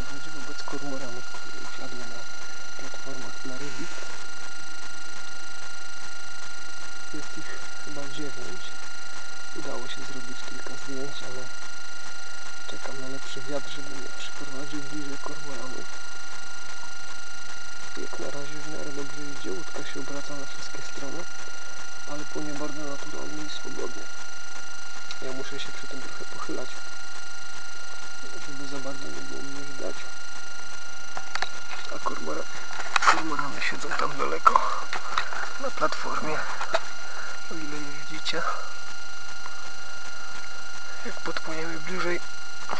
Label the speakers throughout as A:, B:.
A: zachować wobec kormoranów, które siadły na platformach dla ryby. Jest ich chyba 9. Udało się zrobić kilka zdjęć, ale czekam na lepszy wiatr, żeby mnie przyprowadził bliżej kormoranów. Jak na razie w miarę dobrze idzie, łódka się obraca na wszystkie strony, ale płynie bardzo naturalnie i swobodnie. Ja muszę się przy tym trochę pochylać, siedzą tam daleko na platformie, o ile je widzicie. Jak podpłyniemy bliżej,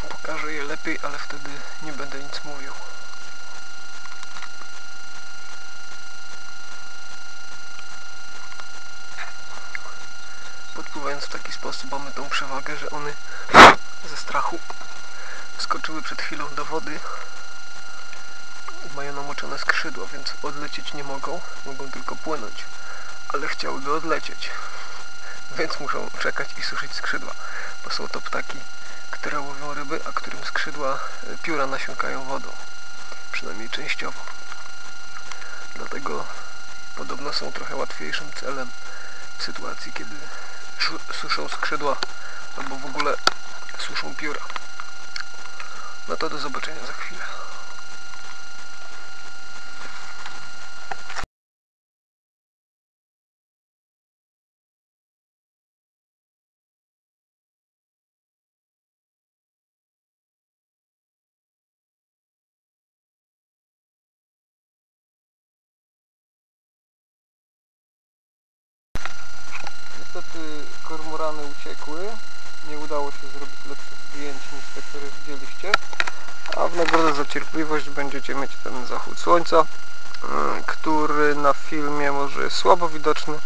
A: pokażę je lepiej, ale wtedy nie będę nic mówił. Podpływając w taki sposób mamy tą przewagę, że one ze strachu skoczyły przed chwilą do wody mają namoczone skrzydła, więc odlecieć nie mogą, mogą tylko płynąć, ale chciałyby odlecieć, więc muszą czekać i suszyć skrzydła, bo są to ptaki, które łowią ryby, a którym skrzydła e, pióra nasiąkają wodą, przynajmniej częściowo. Dlatego podobno są trochę łatwiejszym celem w sytuacji, kiedy suszą skrzydła albo w ogóle suszą pióra. No to do zobaczenia za chwilę. Niestety kormorany uciekły. Nie udało się zrobić lepszych zdjęć niż te, które widzieliście. A w nagrodę za cierpliwość będziecie mieć ten zachód słońca, mm, który na filmie może jest słabo widoczny,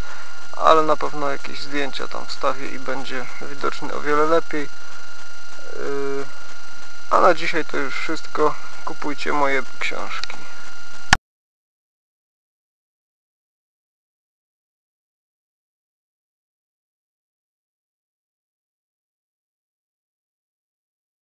A: ale na pewno jakieś zdjęcia tam wstawię i będzie widoczny o wiele lepiej. Yy, A na dzisiaj to już wszystko. Kupujcie moje książki.